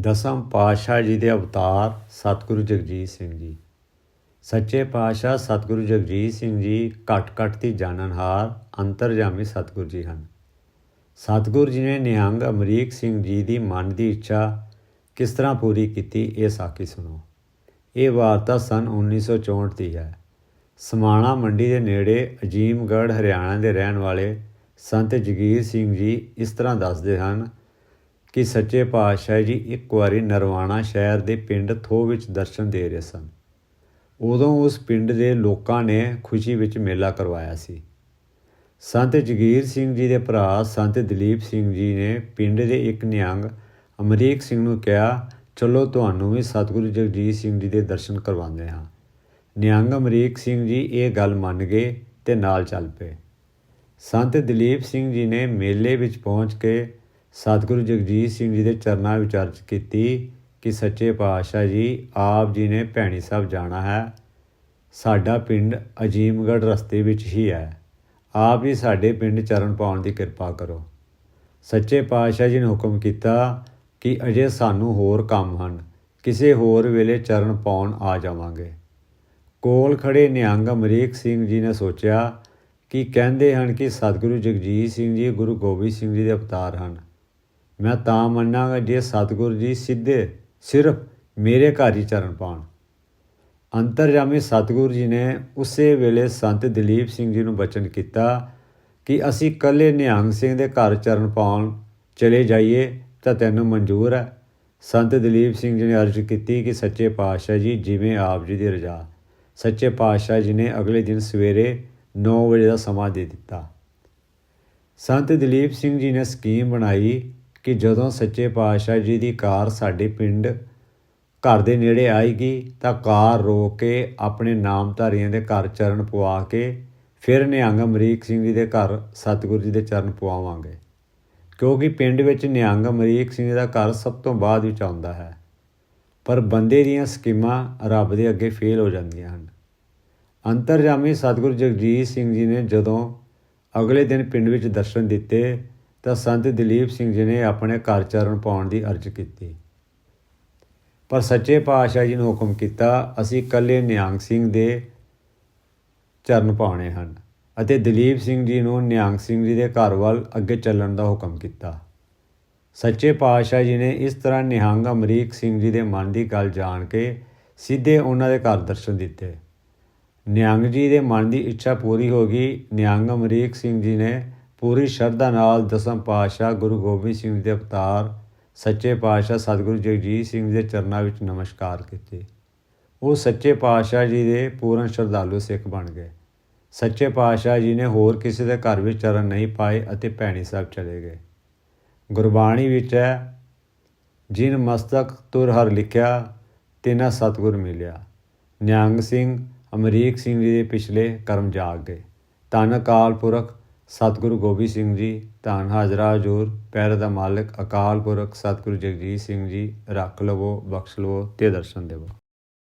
ਦਸਮ ਪਾਤਸ਼ਾਹ ਜੀ ਦੇ ਅਵਤਾਰ ਸਤਿਗੁਰੂ ਜਗਜੀਤ ਸਿੰਘ ਜੀ। ਸੱਚੇ ਪਾਤਸ਼ਾਹ ਸਤਿਗੁਰੂ ਜਗਜੀਤ ਸਿੰਘ ਜੀ ਘਟ ਘਟ ਦੀ ਜਾਣਨਹਾਰ ਅੰਤਰਜਾਮੀ ਸਤਿਗੁਰੂ ਜੀ ਹਨ। ਸਤਿਗੁਰੂ ਜੀ ਨੇ ਨਿਹੰਗ ਅਮਰੀਕ ਸਿੰਘ ਜੀ ਦੀ ਮਨ ਦੀ ਇੱਛਾ ਕਿਸ ਤਰ੍ਹਾਂ ਪੂਰੀ ਕੀਤੀ ਇਹ ਸਾਖੀ ਸੁਣੋ। ਇਹ ਵਾਰਤਾ ਸਨ 1964 ਦੀ ਹੈ। ਸਮਾਣਾ ਮੰਡੀ ਦੇ ਨੇੜੇ ਅਜੀਮਗੜ੍ਹ ਹਰਿਆਣਾ ਦੇ ਰਹਿਣ ਵਾਲੇ ਸੰਤ ਜਗੀਰ ਸਿੰਘ ਜੀ ਇਸ ਤਰ੍ਹਾਂ ਦੱਸਦੇ ਹਨ ਕਿ ਸੱਚੇ ਪਾਤਸ਼ਾਹ ਜੀ ਇੱਕ ਵਾਰੀ ਨਰਵਾਣਾ ਸ਼ਹਿਰ ਦੇ ਪਿੰਡ ਥੋ ਵਿੱਚ ਦਰਸ਼ਨ ਦੇ ਰਹੇ ਸਨ। ਉਦੋਂ ਉਸ ਪਿੰਡ ਦੇ ਲੋਕਾਂ ਨੇ ਖੁਸ਼ੀ ਵਿੱਚ ਮੇਲਾ ਕਰਵਾਇਆ ਸੀ। ਸੰਤ ਜਗੀਰ ਸਿੰਘ ਜੀ ਦੇ ਭਰਾ ਸੰਤ ਦਲੀਪ ਸਿੰਘ ਜੀ ਨੇ ਪਿੰਡ ਦੇ ਇੱਕ ਨਿਹੰਗ ਅਮਰੀਕ ਸਿੰਘ ਨੂੰ ਕਿਹਾ, ਚਲੋ ਤੁਹਾਨੂੰ ਵੀ ਸਤਿਗੁਰੂ ਜਗਜੀਤ ਸਿੰਘ ਜੀ ਦੇ ਦਰਸ਼ਨ ਕਰਵਾਉਂਦੇ ਹਾਂ। ਨਿਹੰਗ ਅਮਰੀਕ ਸਿੰਘ ਜੀ ਇਹ ਗੱਲ ਮੰਨ ਗਏ ਤੇ ਨਾਲ ਚੱਲ ਪਏ। ਸੰਤ ਦਲੀਪ ਸਿੰਘ ਜੀ ਨੇ ਮੇਲੇ ਵਿੱਚ ਪਹੁੰਚ ਕੇ ਸਤਿਗੁਰੂ ਜਗਜੀਤ ਸਿੰਘ ਜੀ ਦੇ ਚਰਨਾਂ ਵਿੱਚ ਅਰਜ਼ ਕੀਤੀ ਕਿ ਸੱਚੇ ਪਾਤਸ਼ਾਹ ਜੀ, ਆਪ ਜੀ ਨੇ ਭੈਣੀ ਸਾਹਿਬ ਜਾਣਾ ਹੈ। ਸਾਡਾ ਪਿੰਡ ਅਜੀਮਗੜ੍ਹ ਰਸਤੇ ਵਿੱਚ ਹੀ ਹੈ। ਆਪ ਹੀ ਸਾਡੇ ਪਿੰਡ ਚਰਨ ਪਾਉਣ ਦੀ ਕਿਰਪਾ ਕਰੋ। ਸੱਚੇ ਪਾਤਸ਼ਾਹ ਜੀ ਨੇ ਹੁਕਮ ਕੀਤਾ ਕਿ ਅਜੇ ਸਾਨੂੰ ਹੋਰ ਕੰਮ ਹਨ। ਕਿਸੇ ਹੋਰ ਵੇਲੇ ਚਰਨ ਪਾਉਣ ਆ ਜਾਵਾਂਗੇ। ਕੋਲ ਖੜੇ ਨਿਹੰਗ ਅਮਰੀਕ ਸਿੰਘ ਜੀ ਨੇ ਸੋਚਿਆ ਕਿ ਕਹਿੰਦੇ ਹਨ ਕਿ ਸਤਿਗੁਰੂ ਜਗਜੀਤ ਸਿੰਘ ਜੀ, ਗੁਰੂ ਗੋਬਿੰਦ ਸਿੰਘ ਜੀ ਦੇ ਅਵਤਾਰ ਹਨ। ਮੈਂ ਤਾਂ ਮੰਨਾਂਗਾ ਜੇ ਸਤਿਗੁਰੂ ਜੀ ਸਿੱਧੇ ਸਿਰਫ ਮੇਰੇ ਘਰ ਹੀ ਚਰਨ ਪਾਉਣ। ਅੰਤਰਜਾਮੀ ਸਤਿਗੁਰੂ ਜੀ ਨੇ ਉਸੇ ਵੇਲੇ ਸੰਤ ਦਲੀਪ ਸਿੰਘ ਜੀ ਨੂੰ ਬਚਨ ਕੀਤਾ ਕਿ ਅਸੀਂ ਕੱਲੇ ਨਿਹੰਗ ਸਿੰਘ ਦੇ ਘਰ ਚਰਨ ਪਾਉਣ ਚਲੇ ਜਾਈਏ, ਤਾਂ ਤੈਨੂੰ ਮਨਜ਼ੂਰ ਹੈ। ਸੰਤ ਦਲੀਪ ਸਿੰਘ ਜੀ ਨੇ ਅਰਜ਼ ਕੀਤੀ ਕਿ ਸੱਚੇ ਪਾਤਸ਼ਾਹ ਜੀ, ਜਿਵੇਂ ਆਪ ਜੀ ਦੀ ਰਜ਼ਾ। ਸੱਚੇ ਪਾਤਸ਼ਾਹ ਜੀ ਨੇ ਅਗਲੇ ਦਿਨ ਸਵੇਰੇ 9 ਵਜੇ ਦਾ ਸਮਾਂ ਦੇ ਦਿੱਤਾ। ਸੰਤ ਦਲੀਪ ਸਿੰਘ ਜੀ ਨੇ ਸਕੀਮ ਬਣਾਈ ਕਿ ਜਦੋਂ ਸੱਚੇ ਪਾਤਸ਼ਾਹ ਜੀ ਦੀ ਕਾਰ ਸਾਡੇ ਪਿੰਡ ਘਰ ਦੇ ਨੇੜੇ ਆਏਗੀ ਤਾਂ ਕਾਰ ਰੋਕ ਕੇ ਆਪਣੇ ਨਾਮਧਾਰੀਆਂ ਦੇ ਘਰ ਚਰਨ ਪਵਾ ਕੇ ਫਿਰ ਨਿਹੰਗ ਅਮਰੀਕ ਸਿੰਘ ਜੀ ਦੇ ਘਰ ਸਤਿਗੁਰੂ ਜੀ ਦੇ ਚਰਨ ਪਵਾਵਾਂਗੇ। ਕਿਉਂਕਿ ਪਿੰਡ ਵਿੱਚ ਨਿਹੰਗ ਅਮਰੀਕ ਸਿੰਘ ਜੀ ਦਾ ਘਰ ਸਭ ਤੋਂ ਬਾਅਦ ਵਿੱਚ ਆਉਂਦਾ ਹੈ। ਪਰ ਬੰਦੇ ਦੀਆਂ ਸਕੀਮਾਂ ਰੱਬ ਦੇ ਅੱਗੇ ਫੇਲ ਹੋ ਜਾਂਦੀਆਂ ਹਨ। ਅੰਤਰਜਾਮੀ ਸਤਿਗੁਰੂ ਜਗਜੀਤ ਸਿੰਘ ਜੀ ਨੇ ਜਦੋਂ ਅਗਲੇ ਦਿਨ ਪਿੰਡ ਵਿੱਚ ਦਰਸ਼ਨ ਦਿੱਤੇ ਤਾਂ ਸੰਤ ਦਲੀਪ ਸਿੰਘ ਜੀ ਨੇ ਆਪਣੇ ਘਰ ਚਰਨ ਪਾਉਣ ਦੀ ਅਰਜ਼ ਕੀਤੀ। ਪਰ ਸੱਚੇ ਪਾਤਸ਼ਾਹ ਜੀ ਨੇ ਹੁਕਮ ਕੀਤਾ, ਅਸੀਂ ਕੱਲੇ ਨਿਹੰਗ ਸਿੰਘ ਦੇ ਚਰਨ ਪਾਉਣੇ ਹਨ ਅਤੇ ਦਲੀਪ ਸਿੰਘ ਜੀ ਨੂੰ ਨਿਹੰਗ ਸਿੰਘ ਜੀ ਦੇ ਘਰ ਵੱਲ ਅੱਗੇ ਚੱਲਣ ਦਾ ਹੁਕਮ ਕੀਤਾ। ਸੱਚੇ ਪਾਤਸ਼ਾਹ ਜੀ ਨੇ ਇਸ ਤਰ੍ਹਾਂ ਨਿਹੰਗ ਅਮਰੀਕ ਸਿੰਘ ਜੀ ਦੇ ਮਨ ਦੀ ਗੱਲ ਜਾਣ ਕੇ ਸਿੱਧੇ ਉਹਨਾਂ ਦੇ ਘਰ ਦਰਸ਼ਨ ਦਿੱਤੇ। ਨਿਹੰਗ ਜੀ ਦੇ ਮਨ ਦੀ ਇੱਛਾ ਪੂਰੀ ਹੋ ਗਈ। ਨਿਹੰਗ ਅਮਰੀਕ ਸਿੰਘ ਜੀ ਨੇ ਪੂਰੀ ਸ਼ਰਧਾ ਨਾਲ ਦਸਮ ਪਾਤਸ਼ਾਹ ਗੁਰੂ ਗੋਬਿੰਦ ਸਿੰਘ ਜੀ ਦੇ ਅਵਤਾਰ, ਸੱਚੇ ਪਾਤਸ਼ਾਹ ਸਤਿਗੁਰੂ ਜਗਜੀਤ ਸਿੰਘ ਜੀ ਦੇ ਚਰਨਾਂ ਵਿੱਚ ਨਮਸਕਾਰ ਕੀਤੇ। ਉਹ ਸੱਚੇ ਪਾਤਸ਼ਾਹ ਜੀ ਦੇ ਪੂਰਨ ਸ਼ਰਧਾਲੂ ਸਿੱਖ ਬਣ ਗਏ। ਸੱਚੇ ਪਾਤਸ਼ਾਹ ਜੀ ਨੇ ਹੋਰ ਕਿਸੇ ਦੇ ਘਰ ਵਿੱਚ ਚਰਨ ਨਹੀਂ ਪਾਏ ਅਤੇ ਭੈਣੀ ਸਾਹਿਬ ਚਲੇ ਗਏ। ਗੁਰਬਾਣੀ ਵਿੱਚ ਹੈ, ਜਿਨ ਮਸਤਕ ਤੁਰ ਹਰ ਲਿਖਿਆ, ਤਿਨਾ ਸਤਿਗੁਰ ਮਿਲਿਆ। ਨਿਹੰਗ ਸਿੰਘ, ਅਮਰੀਕ ਸਿੰਘ ਜੀ ਦੇ ਪਿਛਲੇ ਕਰਮ ਜਾਗ ਗਏ। ਧੰਨ ਅਕਾਲ ਪੁਰਖ ਸਤਿਗੁਰੂ ਗੋਬਿੰਦ ਸਿੰਘ ਜੀ, ਧੰਨ ਹਾਜ਼ਰਾ ਹਜ਼ੂਰ ਪੈਰ ਦਾ ਮਾਲਕ, ਅਕਾਲ ਪੁਰਖ ਸਤਿਗੁਰੂ ਜਗਜੀਤ ਸਿੰਘ ਜੀ, ਰੱਖ ਲਵੋ, ਬਖਸ਼ ਲਵੋ ਤੇ ਦਰਸ਼ਨ ਦੇਵੋ।